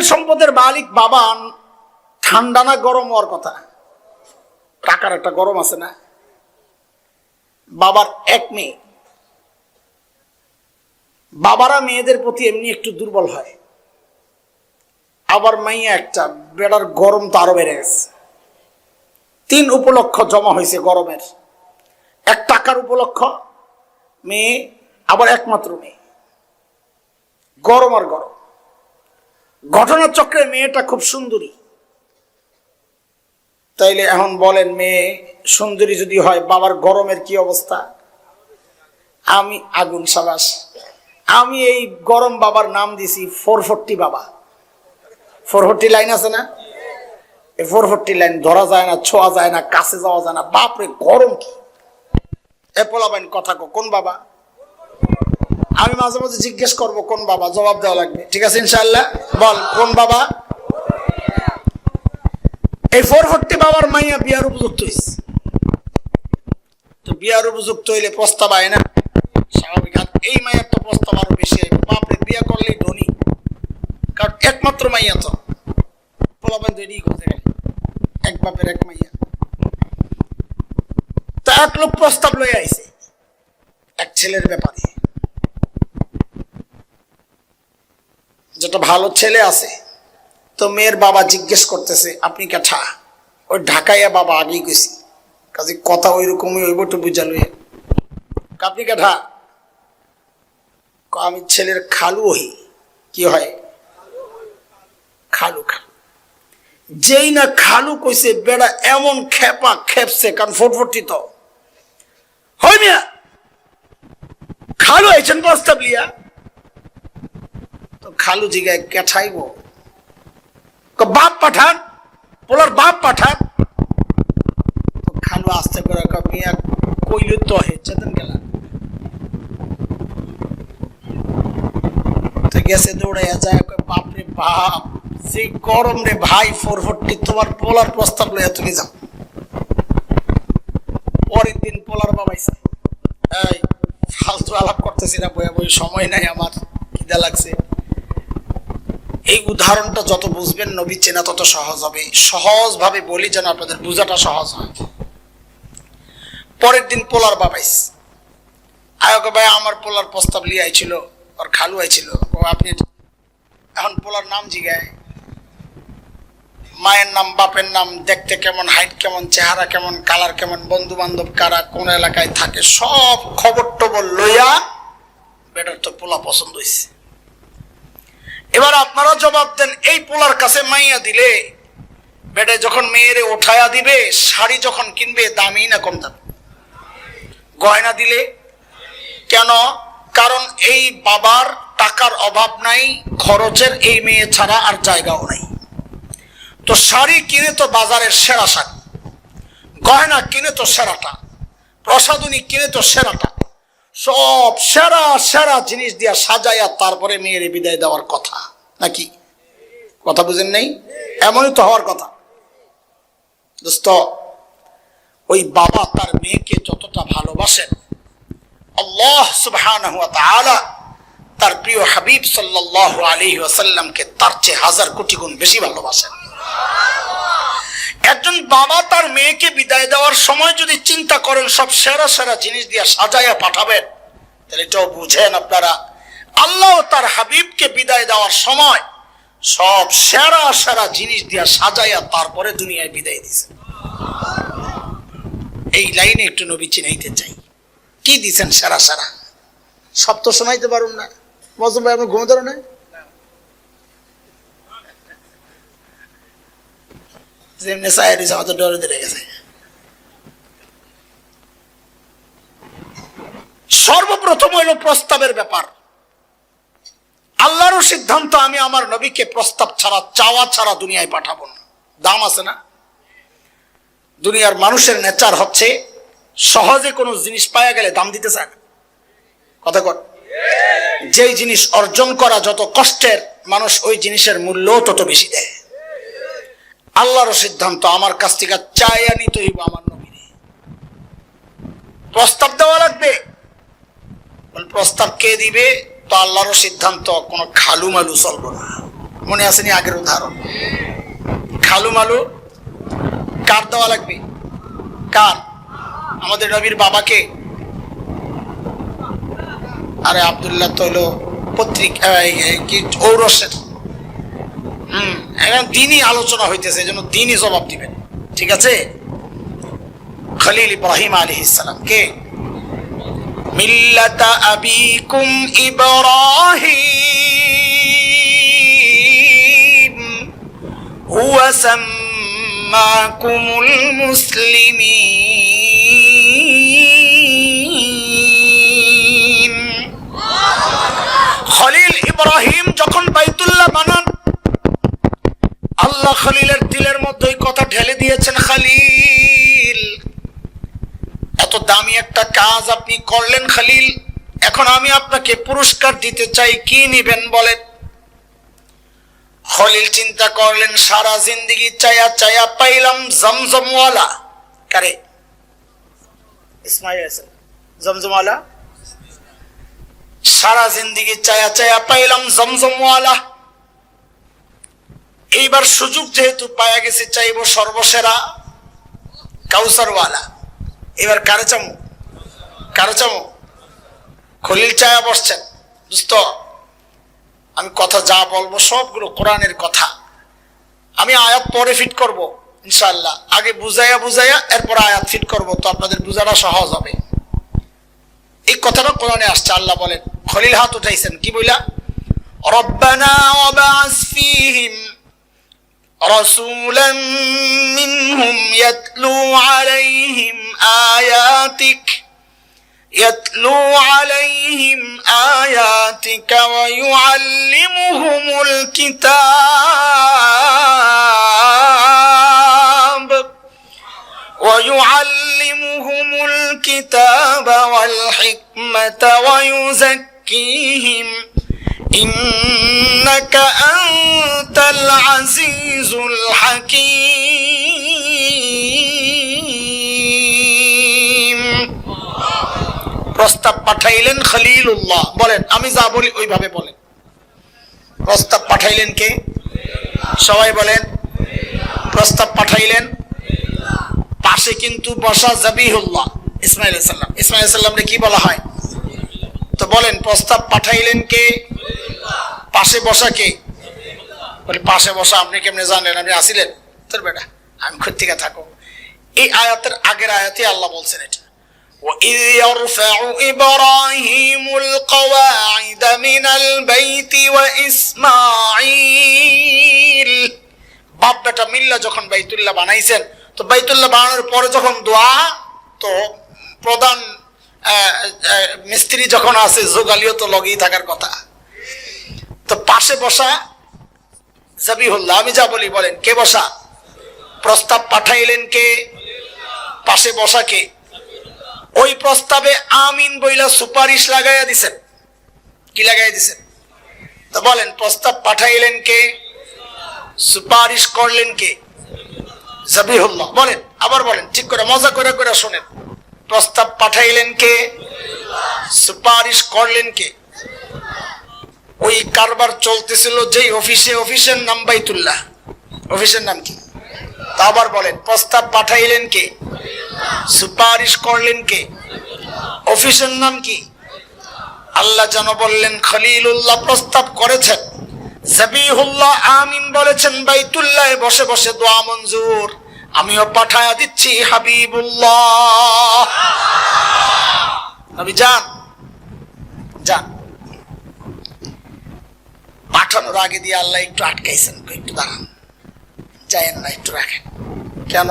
বিশাল সম্পদের মালিক বাবা ঠান্ডা না গরম হওয়ার কথা? টাকার একটা গরম আছে না? বাবার এক মেয়ে। বাবারা মেয়েদের প্রতি এমনি একটু দুর্বল হয়। আবার মাইয়া একটা, বেড়ার গরম তো আরও বেড়ে গেছে। তিন উপলক্ষ জমা হয়েছে গরমের। এক টাকার উপলক্ষ মেয়ে, আবার একমাত্র মেয়ে। গরম আর গরম। ঘটনার চক্রে মেয়েটা খুব সুন্দরী। তাইলে এখন বলেন মেয়ে সুন্দরী যদি হয়, বাবার গরমের কি অবস্থা? আমি আগুন সাবাস। আমি এই গরম বাবার নাম দিছি ফোর ফোরটি বাবা। ফোর ফোরটি লাইন আছে না? এই ফোর ফোরটি লাইন ধরা যায় না, ছোঁয়া যায় না, কাছে যাওয়া যায় না। বাপরে, গরম কি? এ পোলাবেন কথা কোন বাবা? আমি মাঝে মাঝে জিজ্ঞেস করব, কোন বাবা? জবাব দেওয়া লাগবে। ঠিক আছে ইনশাল্লাহ বল, কোন বাবা? এই ফোর ফোরটি বাবার মাইয়া বিয়ার উপযুক্ত হয়েছে তো বিয়ার উপযুক্ত হইলে প্রস্তাব আয় না। স্বাভাবিক এই তো প্রস্তাব আরও বেশি। বাপরে, বিয়ে করলেই ধনী। কারণ একমাত্র মাইয়া তো। পোলাবেন তো এদিকে এক বাপের এক মাইয়া। তা এক লোক প্রস্তাব লয়ে আইছে। এক ছেলের ব্যাপারে। যেটা ভালো ছেলে আছে, তো মেয়ের বাবা জিজ্ঞেস করতেছে, আপনি কেঠা? ওই ঢাকাইয়া বাবা আগেই গেছি কাজে কথা ওই রকমই ওইব একটু বুঝালো আপনি কেঠা? আমি ছেলের খালু হই। কি হয়? খালু খালু। যেই না খালু কইছে, বেড়া এমন খেপা খেপছে, কারণ ফটফটি তো। হয় মিয়া, খালু আইছেন প্রস্তাব লিয়া খালু জিগায় কেঠাইব বাপ পাঠান, পোলার বাপ পাঠান। খালু আস্তে করে মিয়া কইল তো হে, চেতন গেলা। গেছে দৌড়াইয়া যায় বাপ রে বাপ যে গরম রে ভাই ফোর তোমার পোলার প্রস্তাব লইয়া তুমি যাও। পরের দিন পোলার বাবাইছে এই, ফালতু আলাপ করতেছি না, বইয়া বই সময় নাই আমার, খিদা লাগছে। উদাহরণটা যত বুঝবেন নবী চেনা তত সহজ হবে। সহজ ভাবে বলি যেন আপনাদের বোঝাটা সহজ হয়। পরের দিন পোলার বাবাইস আয়ক ভাই, আমার পোলার প্রস্তাব লিয়ে আইছিল, ওর খালু আইছিল। ও আপনি এখন পোলার নাম জিগায়। মায়ের নাম, বাপের নাম, দেখতে কেমন হাইট কেমন, চেহারা কেমন কালার কেমন বন্ধু বান্ধব কারা, কোন এলাকায় থাকে, সব খবর টবর লইয়া বেটার তো পোলা পছন্দ হয়েছে এবার আপনারা জবাব দেন, এই পোলার কাছে মাইয়া দিলে বেটে যখন মেয়েরে ওঠায়া দিবে, শাড়ি যখন কিনবে দামি না কম দাম গয়না দিলে? কেন? কারণ এই বাবার টাকার অভাব নাই, খরচের এই মেয়ে ছাড়া আর জায়গাও নাই। তো শাড়ি কিনে তো বাজারের সেরা শাড়ি, গয়না কিনে তো সেরাটা প্রসাদনী কিনে তো সেরাটা। সব সেরা সেরা জিনিস দিয়া সাজাইয়া তারপরে মেয়ের বিদায় দেওয়ার কথা। নাকি? কথা বুঝেন নেই? এমনই তো হওয়ার কথা। ওই বাবা তার মেয়েকে যতটা ভালোবাসেন, আল্লাহ তাআলা তার প্রিয় হাবিব সাল্লাল্লাহু আলাইহি ওয়াসাল্লামকে তার চেয়ে হাজার কোটি গুণ বেশি ভালোবাসেন। বাবা তার মেয়েকে বিদায় দেওয়ার সময় যদি চিন্তা করেন সব সেরা সেরা জিনিস দিয়ে সাজাইয়া পাঠাবেন, তাহলে এটাও বুঝেন আপনারা। আল্লাহ তার হাবিবকে বিদায় দেওয়ার সময় সব সেরা সেরা জিনিস দিয়া সাজাইয়া তারপরে দুনিয়ায় বিদায় দিছে এই লাইনে একটু নবী চিনাইতে চাই। কি দিছেন সেরা সেরা? সব তো শোনাইতে পারুন না। মজুম ভাই আমার ঘুমে ধরো না সর্বপ্রথম হইল প্রস্তাবের ব্যাপার। আল্লাহরও সিদ্ধান্ত, আমি আমার নবীকে প্রস্তাব ছাড়া, চাওয়া ছাড়া দুনিয়ায় পাঠাবো না। দাম আছে না? দুনিয়ার মানুষের নেচার হচ্ছে, সহজে কোনো জিনিস পাওয়া গেলে দাম দিতে চায় না। কথা কর। যেই জিনিস অর্জন করা যত কষ্টের, মানুষ ওই জিনিসের মূল্য তত বেশি দেয়। আল্লাহর সিদ্ধান্ত, আমার কাছ থেকে চাই আনি তো আমার নবীরে। প্রস্তাব দেওয়া লাগবে। প্রস্তাব কে দিবে? তো আল্লাহর সিদ্ধান্ত, কোনো খালু মালু চলবো না। মনে আসেনি আগের উদাহরণ? খালু মালু কার দেওয়া লাগবে? কার? আমাদের নবীর বাবাকে? আরে আবদুল্লাহ তো হলো পত্রিকা ঔরসের। হম। এখন দিনই আলোচনা হইতেছে এই জন্য দিনই জবাব দিবেন। ঠিক আছে? খলিল ইব্রাহিম আলী ইসালাম কে? মিল্লাতা আবিকুম ইব্রাহিম, হুয়া সাম্মাকুমুল মুসলিমিন। খলিল ইব্রাহিম যখন আল্লাহ খলিলের দিলের মধ্যে ওই কথা ঢেলে দিয়েছেন খালিল। এত দামি একটা কাজ আপনি করলেন খালিল। এখন আমি আপনাকে পুরস্কার দিতে চাই, কি নিবেন বলেন? খলিল চিন্তা করলেন, সারা জিন্দিগি চায়া চায়া পাইলাম জমজমওয়ালা। কারে? ইসমাইল জমজমওয়ালা? সারা জিন্দিগি চায়া চায়া পাইলাম জমজমওয়ালা। এইবার সুযোগ যেহেতু পায়া গেছে, চাইব সর্বসেরা কাউসারওয়ালা। এবার কারে চামু? কারে চামু? খলিল চায়া বসছেন। দোস্ত, আমি কথা যা বলব সবগুলো কোরআনের কথা। আমি আয়াত পরে ফিট করব ইনশাল্লাহ আগে বুঝাইয়া বুঝাইয়া এরপর আয়াত ফিট করব, তো আপনাদের বুঝাটা সহজ হবে। এই কথাটা কোরআনে আসছে, আল্লাহ বলেন, খলিল হাত উঠাইছেন, কি বইলা? রব্বানা رسولا منهم يتلو عليهم آياتك يتلو عليهم آياتك ويعلمهم الكتاب ويعلمهم الكتاب والحكمة ويزكيهم إنك أنت العزيز الحكيم প্রস্তাব পাঠাইলেন খলিলুল্লাহ বলেন আমি যা বলি ওইভাবে বলেন প্রস্তাব পাঠাইলেন কে সবাই বলেন প্রস্তাব পাঠাইলেন পাশে কিন্তু বসা জাবিহুল্লাহ ইসমাইল সাল্লাম ইসমাইল সাল্লামকে কি বলা হয় তো বলেন প্রস্তাব পাঠাইলেন কে পাশে বসা কে বলে পাশে বসা আপনি কেমনে জানলেন আপনি আসিলেন তোর বেটা আমি থেকে থাকো এই আয়াতের আগের আয়াতে আল্লাহ বলছেন এটা وإذ يرفع إبراهيم القواعد من البيت وإسماعيل বাপ বেটা মিল্লা যখন বাইতুল্লাহ বানাইছেন তো বাইতুল্লাহ বানানোর পরে যখন দোয়া তো প্রধান আহ, আহ, মিস্ত্রি যখন আছে যোগালিও তো লগেই থাকার কথা তো পাশে বসা জাবিহুল্লাহ, আমি যা বলি বলেন, কে বসা? প্রস্তাব পাঠাইলেন কে? পাশে বসা কে? ওই প্রস্তাবে আমিন বইলা সুপারিশ লাগাইয়া দিছেন। কি লাগাইয়া দিছেন? তো বলেন, প্রস্তাব পাঠাইলেন কে? সুপারিশ করলেন কে? জাবিহুল্লাহ, বলেন, আবার বলেন, ঠিক করে, মজা করে করে শোনেন। প্রস্তাব পাঠাইলেন কে? সুপারিশ করলেন কে? ওই কারবার চলতেছিল যেই অফিসে, অফিসের নাম বাইতুল্লাহ। অফিসের নাম কি? আবার বলেন, প্রস্তাব পাঠাইলেন কে? সুপারিশ করলেন কে? অফিসের নাম কি? আল্লাহ যেন বললেন, খলিলুল্লাহ প্রস্তাব করেছেন। জাবিহুল্লাহ আমিন বলেছেন, বাইতুল্লাহ বসে বসে দোয়া মঞ্জুর। আমিও পাঠায়া দিচ্ছি হাবিবুল্লাহ। নবী, যান। যান। পাঠানোর আগে দিয়ে আল্লাহ একটু আটকাইছেন। একটু দাঁড়ান। যায়েন না একটু রাখেন।